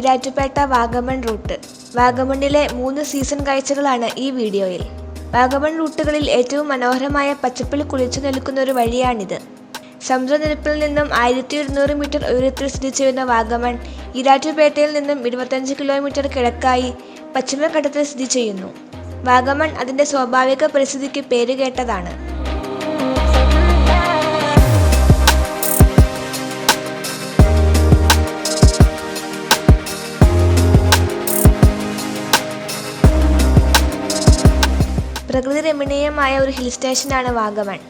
Erattupetta Vagamon root. വാഗമണിലെ മൂന്ന് season കാഴ്ചകളാണ് ഈ വീഡിയോയിൽ. വാഗമൺ റൂട്ടുകളിൽ ഏറ്റവും മനോഹരമായ പച്ചപ്പിൽ കുളിച്ചു നിൽക്കുന്ന ഒരു വഴിയാണിത്. സമുദ്രനിരപ്പിൽ നിന്നും ആയിരത്തി ഒരുന്നൂറ് മീറ്റർ ഉയരത്തിൽ സ്ഥിതി ചെയ്യുന്ന വാഗമൺ ഈരാറ്റുപേട്ടയിൽ നിന്നും ഇരുപത്തഞ്ച് കിലോമീറ്റർ കിഴക്കായി പശ്ചിമഘട്ടത്തിൽ സ്ഥിതി ചെയ്യുന്നു. വാഗമൺ അതിന്റെ സ്വാഭാവിക പരിസ്ഥിതിക്ക് പേരുകേട്ടതാണ്. പ്രകൃതി രമണീയമായ ഒരു ഹിൽ സ്റ്റേഷനാണ് വാഗമൺ.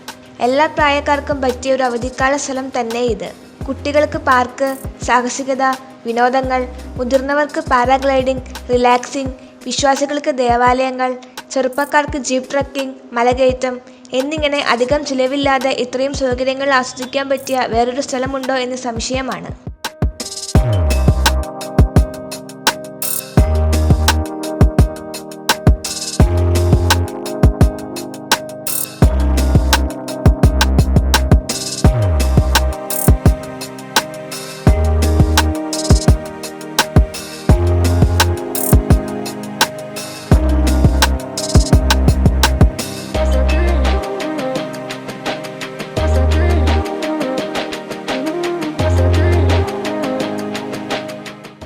എല്ലാ പ്രായക്കാർക്കും പറ്റിയ ഒരു അവധിക്കാല സ്ഥലം തന്നെ ഇത്. കുട്ടികൾക്ക് പാർക്ക് സാഹസികത വിനോദങ്ങൾ മുതിർന്നവർക്ക് പാരാഗ്ലൈഡിംഗ് റിലാക്സിംഗ് വിശ്വാസികൾക്ക് ദേവാലയങ്ങൾ ചെറുപ്പക്കാർക്ക് ജീപ്പ് ട്രക്കിംഗ് മലകയറ്റം എന്നിങ്ങനെ അധികം ചിലവില്ലാതെ ഇത്രയും സൗകര്യങ്ങൾ ആസ്വദിക്കാൻ പറ്റിയ വേറൊരു സ്ഥലമുണ്ടോ എന്ന് സംശയമാണ്.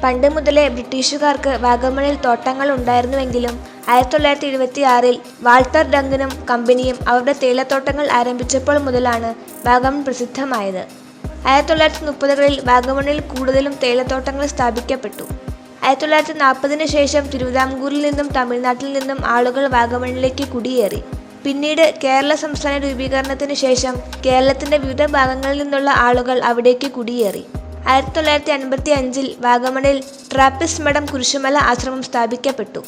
പണ്ട് മുതലേ ബ്രിട്ടീഷുകാർക്ക് വാഗമണിൽ തോട്ടങ്ങൾ ഉണ്ടായിരുന്നുവെങ്കിലും ആയിരത്തി തൊള്ളായിരത്തി എഴുപത്തി ആറിൽ വാൾട്ടർ ഡങ്കനും കമ്പനിയും അവരുടെ തേയിലത്തോട്ടങ്ങൾ ആരംഭിച്ചപ്പോൾ മുതലാണ് വാഗമൺ പ്രസിദ്ധമായത്. ആയിരത്തി തൊള്ളായിരത്തി മുപ്പതുകളിൽ വാഗമണിൽ കൂടുതലും തേയിലത്തോട്ടങ്ങൾ സ്ഥാപിക്കപ്പെട്ടു. ആയിരത്തി തൊള്ളായിരത്തി നാൽപ്പതിന് ശേഷം തിരുവിതാംകൂറിൽ നിന്നും തമിഴ്നാട്ടിൽ നിന്നും ആളുകൾ വാഗമണിലേക്ക് കുടിയേറി. പിന്നീട് കേരള സംസ്ഥാന രൂപീകരണത്തിന് ശേഷം കേരളത്തിന്റെ വിവിധ ഭാഗങ്ങളിൽ നിന്നുള്ള ആളുകൾ അവിടേക്ക് കുടിയേറി. ആയിരത്തി തൊള്ളായിരത്തി അൻപത്തി അഞ്ചിൽ വാഗമണിൽ ട്രാപ്പിസ്റ്റ് മഠം കുരിശുമല ആശ്രമം സ്ഥാപിക്കപ്പെട്ടു.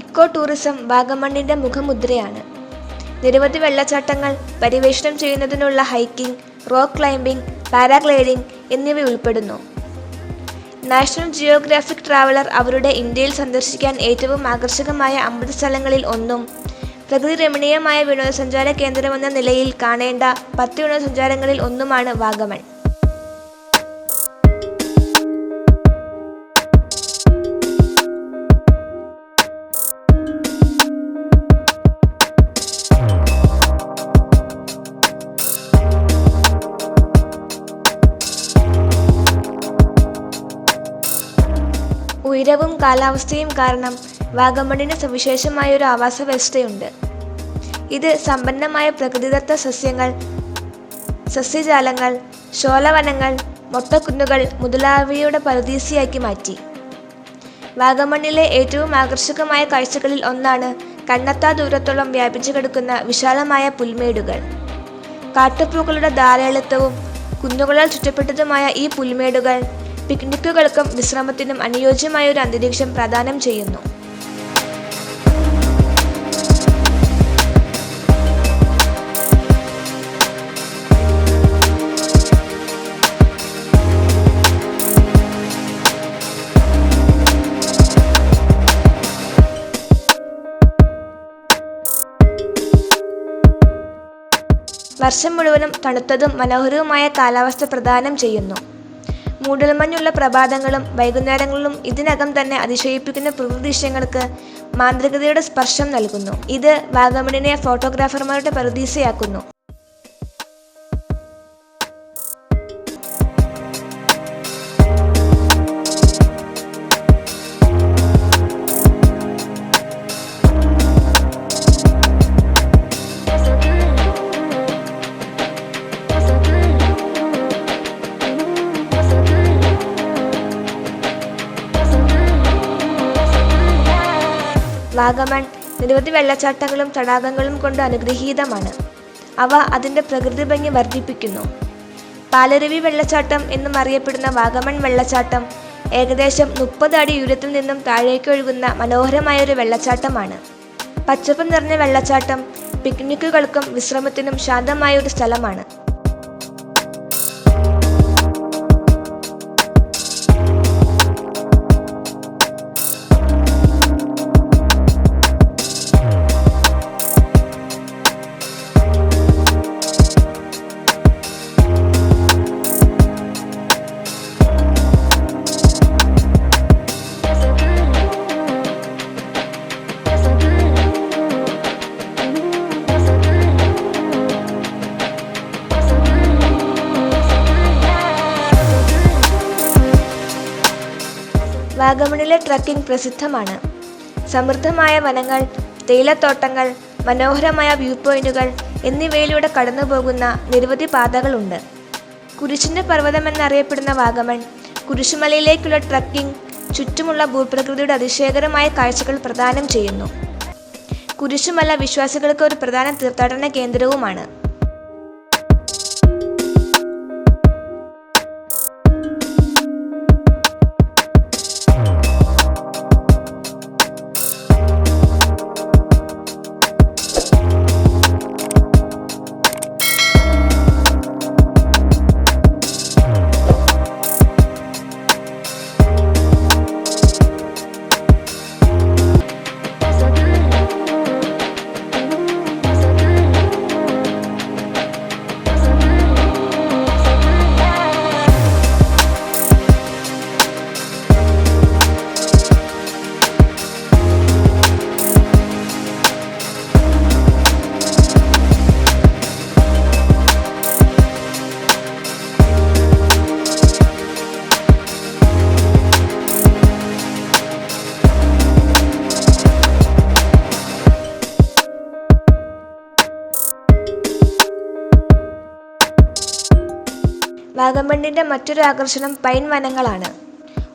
ഇക്കോ ടൂറിസം വാഗമണ്ണിന്റെ മുഖമുദ്രയാണ്. നിരവധി വെള്ളച്ചാട്ടങ്ങൾ പര്യവേഷണം ചെയ്യുന്നതിനുള്ള ഹൈക്കിംഗ് റോക്ക് ക്ലൈംബിംഗ് പാരാഗ്ലൈഡിംഗ് എന്നിവ ഉൾപ്പെടുന്നു നാഷണൽ ജിയോഗ്രാഫിക് ട്രാവലർ അവരുടെ ഇന്ത്യയിൽ സന്ദർശിക്കാൻ ഏറ്റവും ആകർഷകമായ അമ്പത് സ്ഥലങ്ങളിൽ ഒന്നും പ്രകൃതി രമണീയമായ വിനോദസഞ്ചാര കേന്ദ്രമെന്ന നിലയിൽ കാണേണ്ട പത്ത് വിനോദസഞ്ചാരങ്ങളിൽ ഒന്നുമാണ് വാഗമൺ. ഉയരവും കാലാവസ്ഥയും കാരണം വാഗമണിന് സവിശേഷമായ ഒരു ആവാസ വ്യവസ്ഥയുണ്ട്. ഇത് സമ്പന്നമായ പ്രകൃതിദത്ത സസ്യങ്ങൾ സസ്യജാലങ്ങൾ ശോലവനങ്ങൾ മൊട്ടക്കുന്നുകൾ മുതലായവയുടെ പരദീസിയാക്കി മാറ്റി. വാഗമണ്ണിലെ ഏറ്റവും ആകർഷകമായ കാഴ്ചകളിൽ ഒന്നാണ് കണ്ണെത്താ ദൂരത്തോളം വ്യാപിച്ചു കിടക്കുന്ന വിശാലമായ പുൽമേടുകൾ. കാട്ടുപൂക്കളുടെ ധാരാളിത്തവും കുന്നുകളാൽ ചുറ്റപ്പെട്ടതുമായ ഈ പുൽമേടുകൾ പിക്നിക്കുകൾക്കും വിശ്രമത്തിനും അനുയോജ്യമായ ഒരു അന്തരീക്ഷം പ്രദാനം ചെയ്യുന്നു. വർഷം മുഴുവനും തണുത്തതും മനോഹരവുമായ കാലാവസ്ഥ പ്രദാനം ചെയ്യുന്നു. മൂടൽമഞ്ഞുള്ള പ്രഭാതങ്ങളും വൈകുന്നേരങ്ങളിലും ഇതിനകം തന്നെ അതിശയിപ്പിക്കുന്ന പ്രകൃതിശ്യങ്ങൾക്ക് മാന്ത്രികതയുടെ സ്പർശം നൽകുന്നു. ഇത് വാഗമണിനെ ഫോട്ടോഗ്രാഫർമാരുടെ പരദീസയാക്കുന്നു വാഗമൺ നിരവധി വെള്ളച്ചാട്ടങ്ങളും തടാകങ്ങളും കൊണ്ട് അനുഗ്രഹീതമാണ്. അവ അതിന്റെ പ്രകൃതി ഭംഗി വർദ്ധിപ്പിക്കുന്നു. പാലരുവി വെള്ളച്ചാട്ടം എന്നും അറിയപ്പെടുന്ന വാഗമൺ വെള്ളച്ചാട്ടം ഏകദേശം മുപ്പത് അടി ഉയരത്തിൽ നിന്നും താഴേക്ക് ഒഴുകുന്ന മനോഹരമായ ഒരു വെള്ളച്ചാട്ടമാണ്. പച്ചപ്പ് നിറഞ്ഞ വെള്ളച്ചാട്ടം പിക്നിക്കുകൾക്കും വിശ്രമത്തിനും ശാന്തമായ ഒരു സ്ഥലമാണ്. ട്രക്കിംഗ് പ്രസിദ്ധമാണ്. സമൃദ്ധമായ വനങ്ങൾ തേയിലത്തോട്ടങ്ങൾ മനോഹരമായ വ്യൂ പോയിന്റുകൾ എന്നിവയിലൂടെ കടന്നുപോകുന്ന നിരവധി പാതകളുണ്ട്. കുരിശിന്റെ പർവതം എന്നറിയപ്പെടുന്ന വാഗമൺ കുരിശുമലയിലേക്കുള്ള ട്രക്കിംഗ് ചുറ്റുമുള്ള ഭൂപ്രകൃതിയുടെ അതിശയകരമായ കാഴ്ചകൾ പ്രദാനം ചെയ്യുന്നു. കുരിശുമല വിശ്വാസികൾക്ക് ഒരു പ്രധാന തീർത്ഥാടന കേന്ദ്രവുമാണ്. വാഗമണ്ണിന്റെ മറ്റൊരു ആകർഷണം പൈൻ വനങ്ങളാണ്.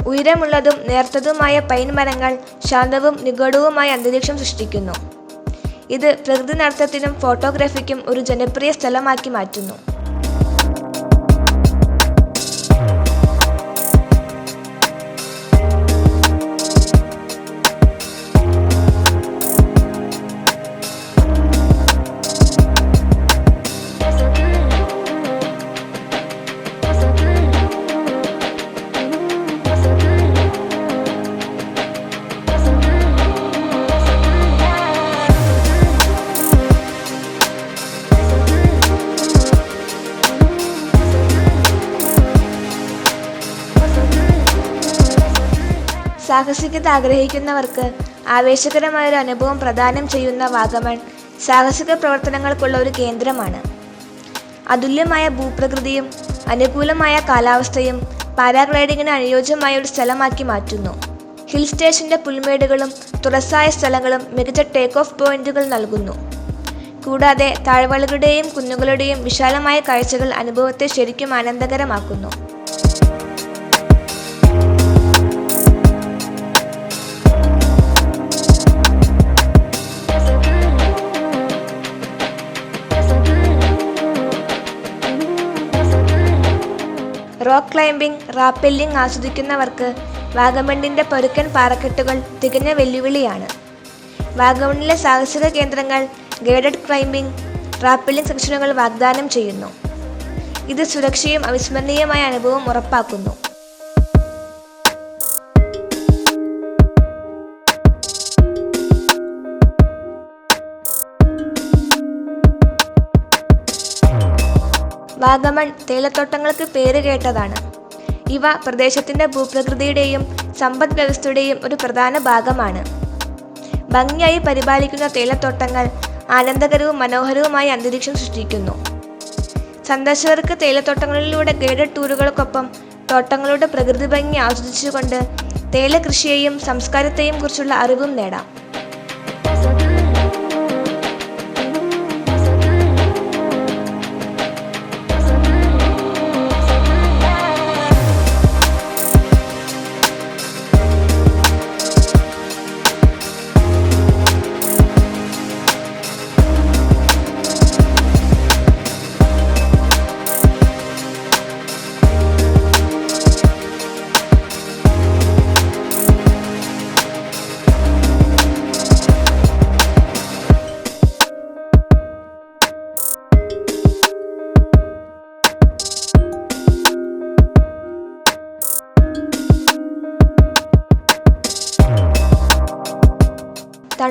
ഉയരമുള്ളതും നേർത്തതുമായ പൈൻ മരങ്ങൾ ശാന്തവും നിഗൂഢവുമായ അന്തരീക്ഷം സൃഷ്ടിക്കുന്നു. ഇത് പ്രകൃതി നടത്തത്തിനും ഫോട്ടോഗ്രാഫിക്കും ഒരു ജനപ്രിയ സ്ഥലമാക്കി മാറ്റുന്നു. സാഹസികത ആഗ്രഹിക്കുന്നവർക്ക് ആവേശകരമായൊരു അനുഭവം പ്രദാനം ചെയ്യുന്ന വാഗമൺ സാഹസിക പ്രവർത്തനങ്ങൾക്കുള്ള ഒരു കേന്ദ്രമാണ്. അതുല്യമായ ഭൂപ്രകൃതിയും അനുകൂലമായ കാലാവസ്ഥയും പാരാഗ്ലൈഡിങ്ങിന് അനുയോജ്യമായ ഒരു സ്ഥലമാക്കി മാറ്റുന്നു. ഹിൽ സ്റ്റേഷന്റെ പുൽമേടുകളും തുറസായ സ്ഥലങ്ങളും മികച്ച ടേക്ക് ഓഫ് പോയിന്റുകൾ നൽകുന്നു. കൂടാതെ താഴ്വളകളുടെയും കുന്നുകളുടെയും വിശാലമായ കാഴ്ചകൾ അനുഭവത്തെ ശരിക്കും ആനന്ദകരമാക്കുന്നു. റോക്ക് ക്ലൈംബിംഗ് റാപ്പെല്ലിംഗ് ആസ്വദിക്കുന്നവർക്ക് വാഗമണ്ണിന്റെ പരുക്കൻ പാറക്കെട്ടുകൾ തികഞ്ഞ വെല്ലുവിളിയാണ്. വാഗമണ്ണിലെ സാഹസിക കേന്ദ്രങ്ങൾ ഗൈഡഡ് ക്ലൈംബിംഗ് റാപ്പെല്ലിംഗ് സെക്ഷനുകൾ വാഗ്ദാനം ചെയ്യുന്നു. ഇത് സുരക്ഷയും അവിസ്മരണീയമായ അനുഭവം ഉറപ്പാക്കുന്നു. വാഗമൺ തേയിലത്തോട്ടങ്ങൾക്ക് പേരുകേട്ടതാണ് ഇവ പ്രദേശത്തിന്റെ ഭൂപ്രകൃതിയുടെയും സമ്പദ് വ്യവസ്ഥയുടെയും ഒരു പ്രധാന ഭാഗമാണ്. ഭംഗിയായി പരിപാലിക്കുന്ന തേയിലത്തോട്ടങ്ങൾ ആനന്ദകരവും മനോഹരവുമായ അന്തരീക്ഷം സൃഷ്ടിക്കുന്നു. സന്ദർശകർക്ക് തേയിലത്തോട്ടങ്ങളിലൂടെ ഗൈഡഡ് ടൂറുകൾക്കൊപ്പം തോട്ടങ്ങളുടെ പ്രകൃതി ഭംഗി ആസ്വദിച്ചുകൊണ്ട് തേയില കൃഷിയെയും സംസ്കാരത്തെയും കുറിച്ചുള്ള അറിവും നേടാം.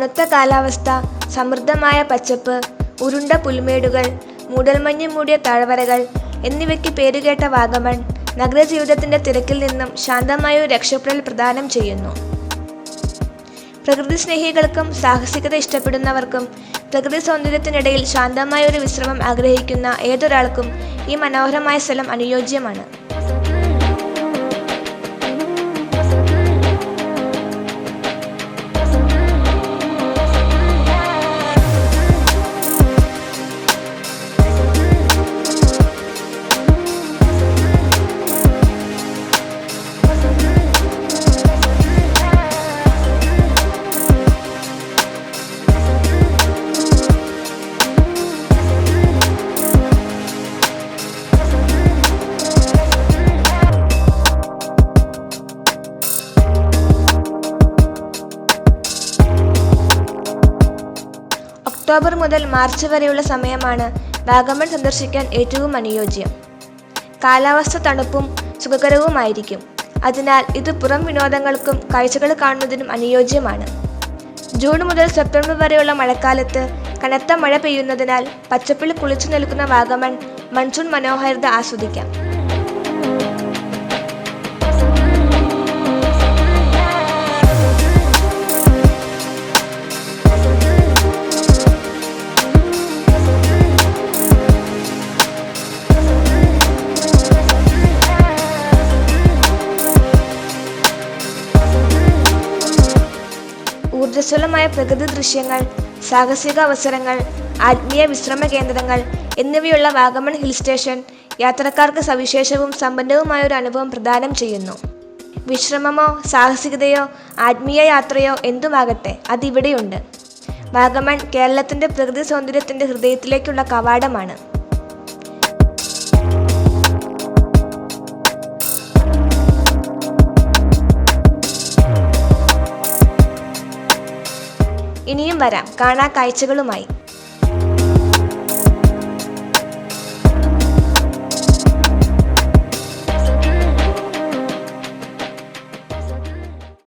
തണുത്ത കാലാവസ്ഥ സമൃദ്ധമായ പച്ചപ്പ് ഉരുണ്ട പുൽമേടുകൾ മൂടൽമഞ്ഞ് മൂടിയ താഴ്വരകൾ എന്നിവയ്ക്ക് പേരുകേട്ട വാഗമൺ നഗരജീവിതത്തിന്റെ തിരക്കിൽ നിന്നും ശാന്തമായ ഒരു രക്ഷപ്പെടൽ പ്രദാനം ചെയ്യുന്നു. പ്രകൃതി സ്നേഹികൾക്കും സാഹസികത ഇഷ്ടപ്പെടുന്നവർക്കും പ്രകൃതി സൗന്ദര്യത്തിനിടയിൽ ശാന്തമായ ഒരു വിശ്രമം ആഗ്രഹിക്കുന്ന ഏതൊരാൾക്കും ഈ മനോഹരമായ സ്ഥലം അനുയോജ്യമാണ്. ഒക്ടോബർ മുതൽ മാർച്ച് വരെയുള്ള സമയമാണ് വാഗമൺ സന്ദർശിക്കാൻ ഏറ്റവും അനുയോജ്യം. കാലാവസ്ഥ തണുപ്പും സുഖകരവുമായിരിക്കും. അതിനാൽ ഇത് പുറം വിനോദങ്ങൾക്കും കാഴ്ചകൾ കാണുന്നതിനും അനുയോജ്യമാണ്. ജൂൺ മുതൽ സെപ്റ്റംബർ വരെയുള്ള മഴക്കാലത്ത് കനത്ത മഴ പെയ്യുന്നതിനാൽ പച്ചപ്പിൽ കുളിച്ചു നിൽക്കുന്ന വാഗമൺ മൺസൂൺ മനോഹാരിത ആസ്വദിക്കാം. ഊർജസ്വലമായ പ്രകൃതി ദൃശ്യങ്ങൾ സാഹസിക അവസരങ്ങൾ ആത്മീയ വിശ്രമ കേന്ദ്രങ്ങൾ എന്നിവയുള്ള വാഗമൺ ഹിൽ സ്റ്റേഷൻ യാത്രക്കാർക്ക് സവിശേഷവും സമ്പന്നവുമായ ഒരു അനുഭവം പ്രദാനം ചെയ്യുന്നു. വിശ്രമമോ സാഹസികതയോ ആത്മീയ യാത്രയോ എന്തുമാകട്ടെ അതിവിടെയുണ്ട്. വാഗമൺ കേരളത്തിന്റെ പ്രകൃതി സൗന്ദര്യത്തിന്റെ ഹൃദയത്തിലേക്കുള്ള കവാടമാണ്. ഇനിയും വരാം. കാണാ കാഴ്ചകളുമായി.